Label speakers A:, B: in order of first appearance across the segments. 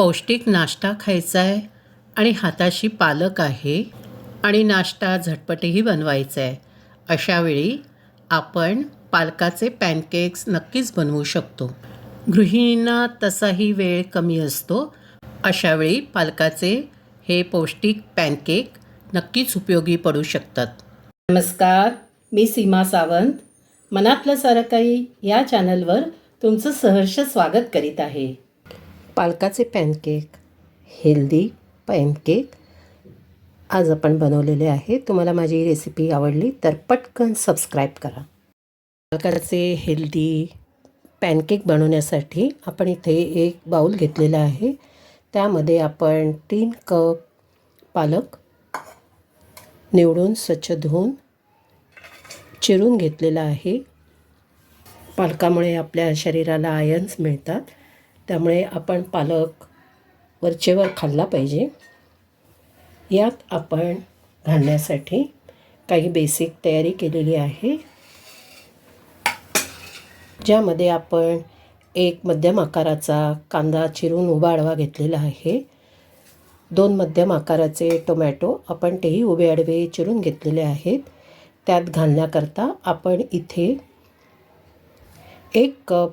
A: पौष्टिक नाश्ता खायचा आहे आणि हाताशी पालक आहे आणि नाश्ता झटपटही बनवायचा आहे अशावेळी आपण पालकाचे पॅनकेक्स नक्कीच बनवू शकतो. गृहिणींना तसाही वेळ कमी असतो अशावेळी पालकाचे हे पौष्टिक पॅनकेक नक्कीच उपयोगी पडू शकतात. नमस्कार मी सीमा सावंत. मनातलं सारं काही या चॅनलवर तुमचं सहर्ष स्वागत करीत आहे. पालकाचे पॅनकेक. हेल्दी पॅनकेक आज आपण बनवलेले आहे. तुम्हाला माझी रेसिपी आवडली तर पटकन सबस्क्राईब करा. पालकाचे हेल्दी पॅनकेक बनवण्यासाठी आपण इथे एक बाऊल घेतलेला आहे. त्यामध्ये आपण तीन कप पालक निवडून स्वच्छ धुवून चिरून घेतलेला आहे. पालकामुळे आपल्या शरीराला आयन्स मिळतात. त्यामुळे आपण पालक वरचेवर खाल्ला पाहिजे. यात आपण घालण्यासाठी काही बेसिक तयारी केलेली आहे. ज्यामध्ये आपण एक मध्यम आकाराचा कांदा चिरून उभा आडवा घेतलेला आहे. दोन मध्यम आकाराचे टोमॅटो आपण तेही उभे आडवे चिरून घेतलेले आहेत. त्यात घालण्याकरता आपण इथे एक कप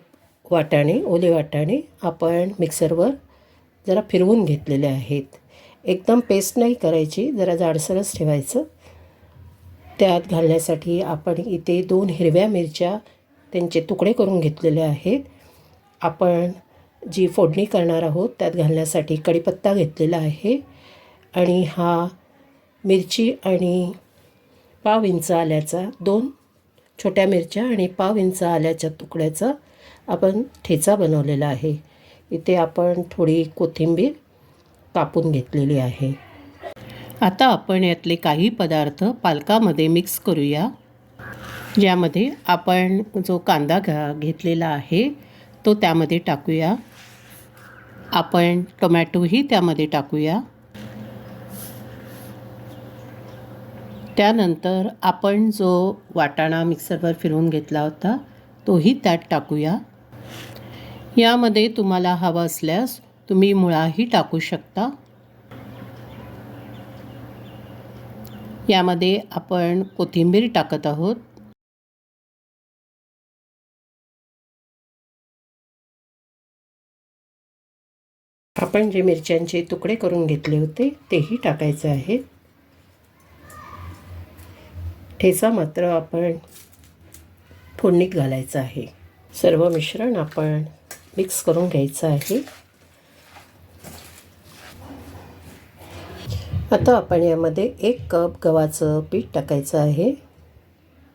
A: वाटाणे ओले वाटाणे आपण मिक्सरवर जरा फिरवून घेतलेले आहेत. एकदम पेस्ट नाही करायची जरा जाडसरच ठेवायचं. त्यात घालण्यासाठी आपण इथे दोन हिरव्या मिरच्या त्यांचे तुकडे करून घेतलेले आहेत. आपण जी फोडणी करणार आहोत त्यात घालण्यासाठी कढीपत्ता घेतलेला आहे. आणि हा मिरची आणि पाव इंच आल्याचा दोन छोट्या मिरच्या आणि पाव इंच आल्याच्या तुकड्याचा आपण ठेचा बनवलेला आहे. इथे आपण थोडी कोथिंबीर कापून घेतलेली आहे. आता आपण यातले काही पदार्थ पालकामध्ये मिक्स करूया. ज्यामध्ये आपण जो कांदा घा घेतलेला आहे तो त्यामध्ये टाकूया. आपण टोमॅटोही त्यामध्ये टाकूया. त्यानंतर आपण जो वाटाणा मिक्सरवर फिरवून घेतला होता तोही त्यात टाकूया. यामध्ये तुम्हाला हवं असल्यास तुम्ही मुळाही टाकू शकता. यामध्ये आपण कोथिंबीर टाकत आहोत. आपण जे मिरच्यांचे तुकडे करून घेतले होते तेही टाकायचे आहे. ठेचा मात्र आपण फोडणीत घालायचा आहे. सर्व मिश्रण आपण मिक्स करून घ्यायचं आहे. आता आपण यामध्ये एक कप गव्हाचं पीठ टाकायचं आहे.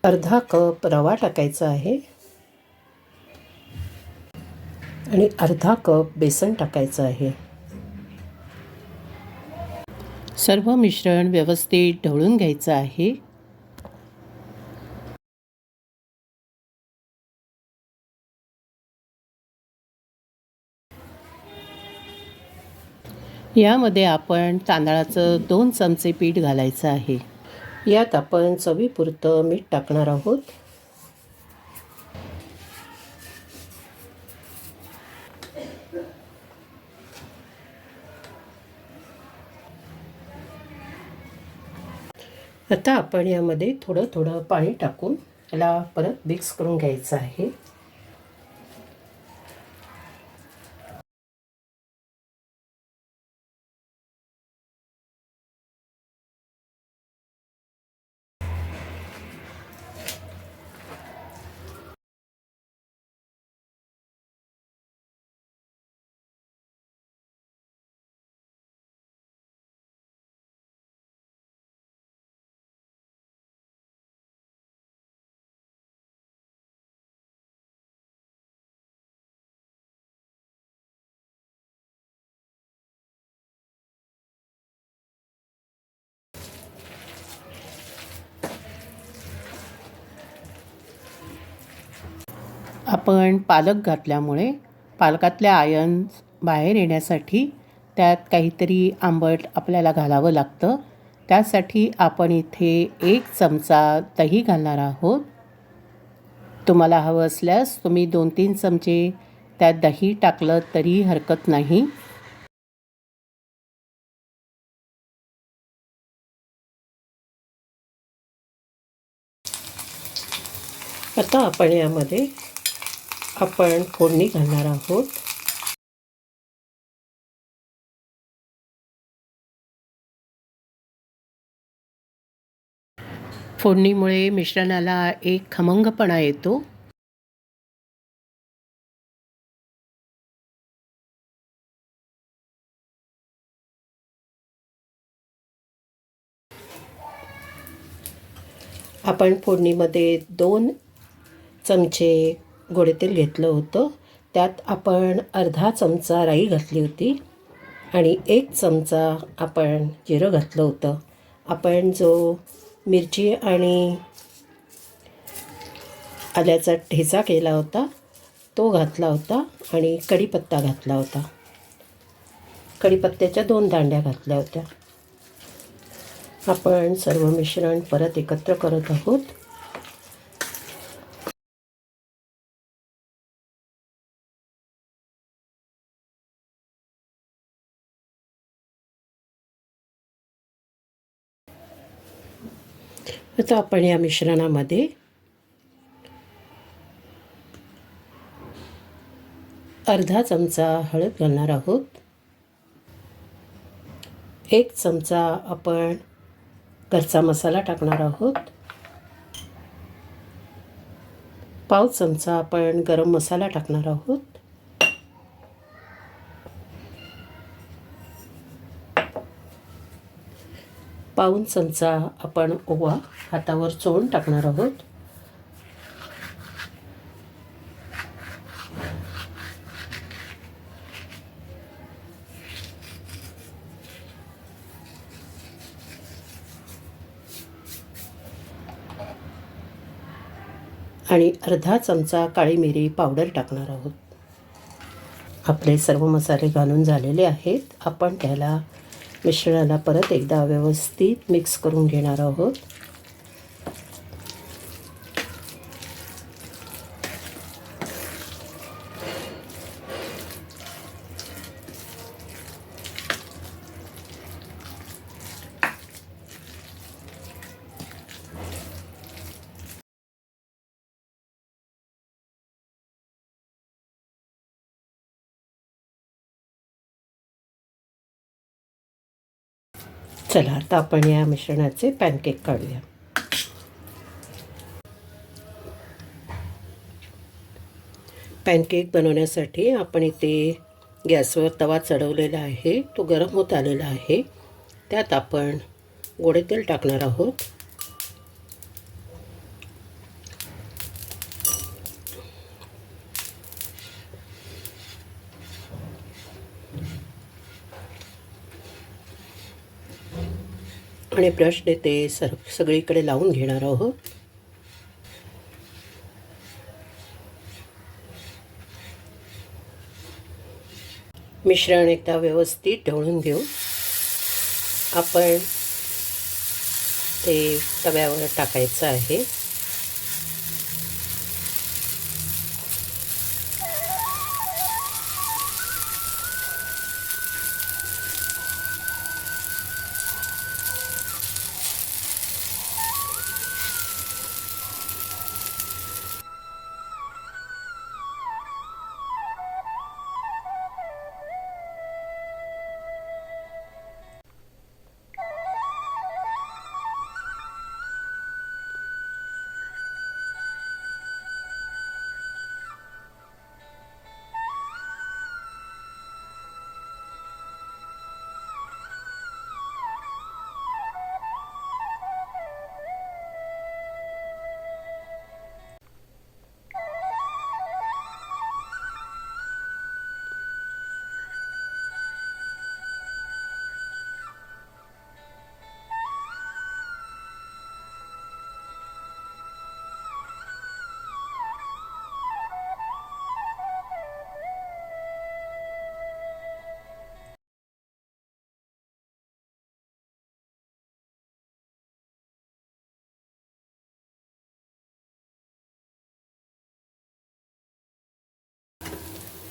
A: अर्धा कप रवा टाकायचा आहे. आणि अर्धा कप बेसन टाकायचं आहे. सर्व मिश्रण व्यवस्थित ढवळून घ्यायचं आहे. यामध्ये आपण तांदळाचं दोन चमचे पीठ घालायचं आहे. यात आपण चवीपुरतं मीठ टाकणार आहोत. आता आपण यामध्ये थोडं थोडं पाणी टाकून याला परत मिक्स करून घ्यायचं आहे. आपण पालक घातल्यामुळे पालकातल्या आयन्स बाहेर येण्यासाठी त्यात काहीतरी आंबट आपल्याला घालावं लागतं. त्यासाठी आपण इथे एक चमचा दही घालणार आहोत. तुम्हाला हवं असल्यास तुम्ही दोन तीन चमचे त्यात दही टाकलं तरी हरकत नाही. आता आपण यामध्ये आपण फोडणी घालणार आहोत. फोडणीमुळे मिश्रणाला एक खमंगपणा येतो. आपण फोडणीमध्ये दोन चमचे गोडेतेल घेतलं होतं. त्यात आपण अर्धा चमचा राई घातली होती आणि एक चमचा आपण जिरं घातलं होतं. आपण जो मिरची आणि आल्याचा ठेचा केला होता तो घातला होता आणि कढीपत्ता घातला होता. कढीपत्त्याच्या दोन दांड्या घातल्या होत्या. आपण सर्व मिश्रण परत एकत्र करत आहोत. आता आपण या मिश्रणामध्ये अर्धा चमचा हळद घालणार आहोत. एक चमचा आपण घरचा मसाला टाकणार आहोत. पाव चमचा आपण गरम मसाला टाकणार आहोत. पाऊन चमचा आपण ओवा हातावर चोळून टाकणार आहोत. आणि अर्धा चमचा काळी मिरी पावडर टाकणार आहोत. आपले सर्व मसाले घालून झालेले आहेत. आपण त्याला मिश्रणाला परत एकदा व्यवस्थित मिक्स करून घेणार आहोत. चला आता आपण या मिश्रणाचे पॅनकेक काढूया. पॅनकेक बनवण्यासाठी आपण इथे गॅसवर तवा चढवलेला आहे तो गरम होत आलेला आहे. त्यात आपण गोडे तेल टाकणार आहोत. आणि ब्रशने ते सर सगळीकडे लावून घेणार आहोत. मिश्रण एकदा व्यवस्थित ढवळून घेऊ. आपण ते तव्यावर टाकायचं आहे.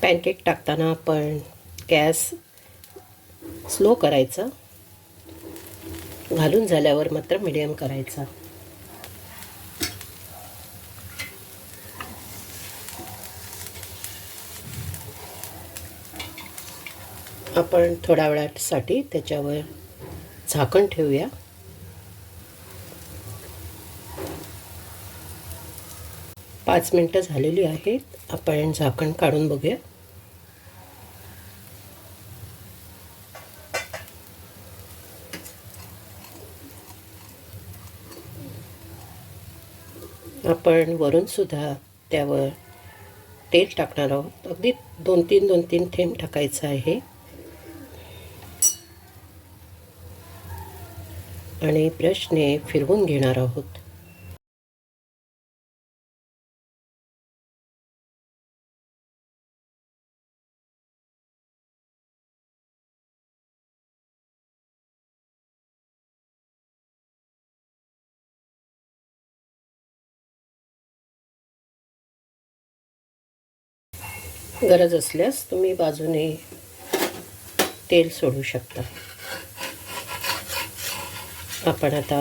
A: पॅनकेक टाकताना आपण गॅस स्लो करायचा. घालून झाल्यावर मात्र मिडियम करायचा. आपण थोड्या वेळासाठी त्याच्यावर झाकण ठेवूया. पाच मिनटं झालेली आहेत. आपण झाकण काढून बघूया. आपण वरून सुद्धा त्यावर तेल टाकणार आहोत. अगदी दोन तीन दोन तीन थेंब टाकायचं आहे. आणि ब्रशने फिरवून घेणार आहोत. हो. गरज असल्यास तुम्ही बाजूने तेल सोडू शकता. आपण आता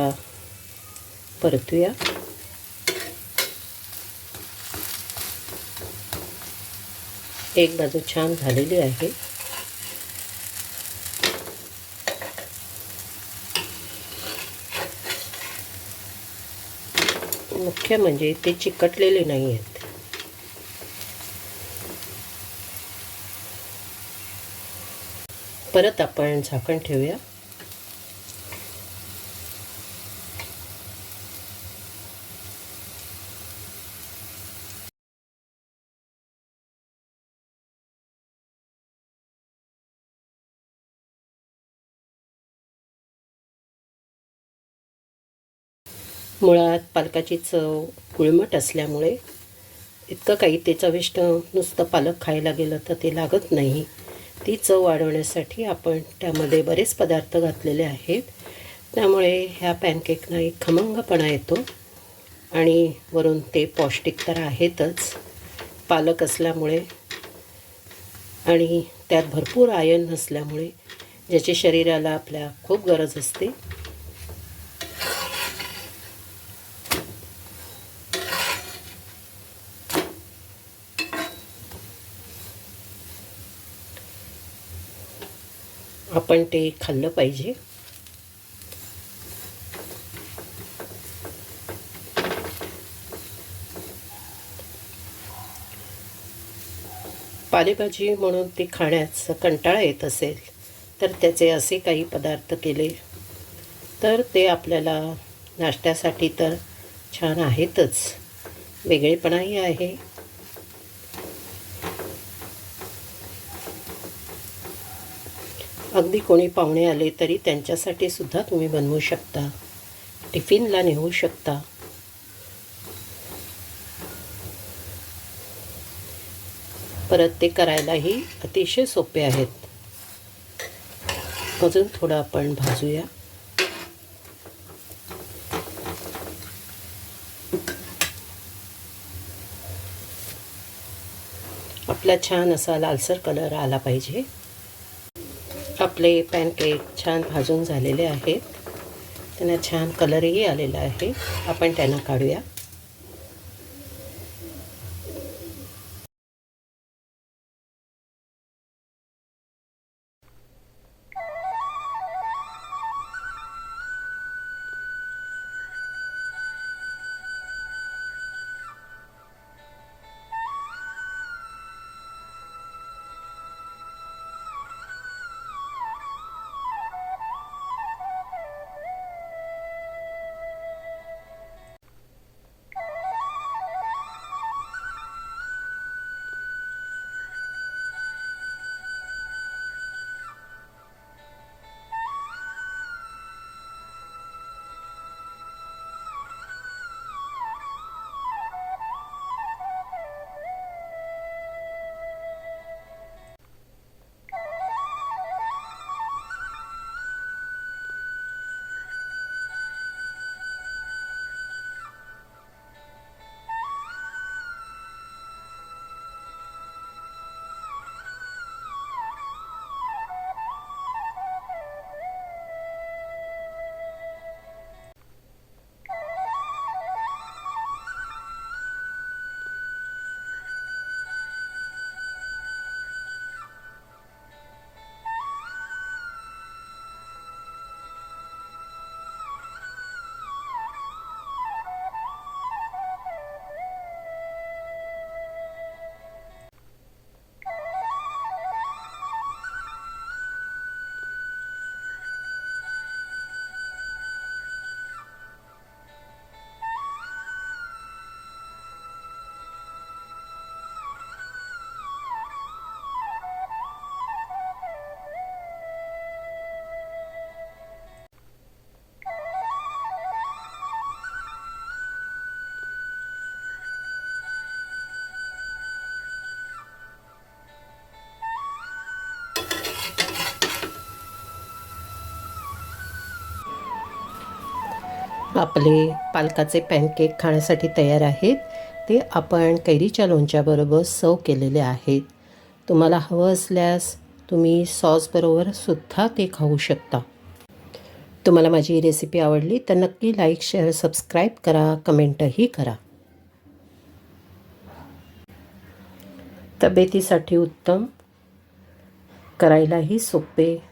A: परतूया. एक बाजू छान झालेली आहे. मुख्य म्हणजे ते चिकटलेले नाही आहेत परत आपण झाकण ठेवूया. मुळात पालकाची चव गुळमट असल्यामुळे इतकं काही ते चविष्ट नुसतं पालक खायला गेलं तर ते लागत नाही. ती चव वाढवण्यासाठी आपण त्यामध्ये बरेच पदार्थ घातलेले आहेत. त्यामुळे ह्या पॅनकेकना एक खमंगपणा येतो. आणि वरून ते पौष्टिक तर आहेतच. पालक असल्यामुळे आणि त्यात भरपूर आयन नसल्यामुळे ज्याची शरीराला आपल्या खूप गरज असते. आपण ते खाल्लं पाहिजे. पालेभाजी म्हणून ती खाण्याचा कंटाळा येत असेल तर त्याचे असे काही पदार्थ केले तर ते आपल्याला नाश्त्यासाठी तर छान आहेतच. वेगळेपणाही आहे. अगदी कोणी पाहुणे आले तरी त्यांच्यासाठी सुद्धा तुम्ही बनवू शकता. टिफिनला नेऊ शकता. परत ते करायलाही अतिशय सोपे आहेत. अजून थोडं आपण भाजूया. आपला छान असा लालसर कलर आला पाहिजे. आपले पॅनकेक छान भाजून झालेले आहेत. त्यांना छान कलरही आलेला आहे. आपण त्यांना काढूया. आपले पालकाचे पॅनकेक खाण्यासाठी तयार आहेत. ते आपण कैरीच्या लोणच्याबरोबर सर्व केलेले आहेत. तुम्हाला हवं असल्यास तुम्ही सॉसबरोबर सुद्धा ते खाऊ शकता. तुम्हाला माझी ही रेसिपी आवडली तर नक्की लाईक शेअर सबस्क्राईब करा कमेंटही करा. तब्येतीसाठी उत्तम करायलाही सोपे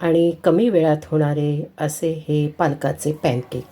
A: आणि कमी वेळात होणारे असे हे पालकाचे पॅनकेक.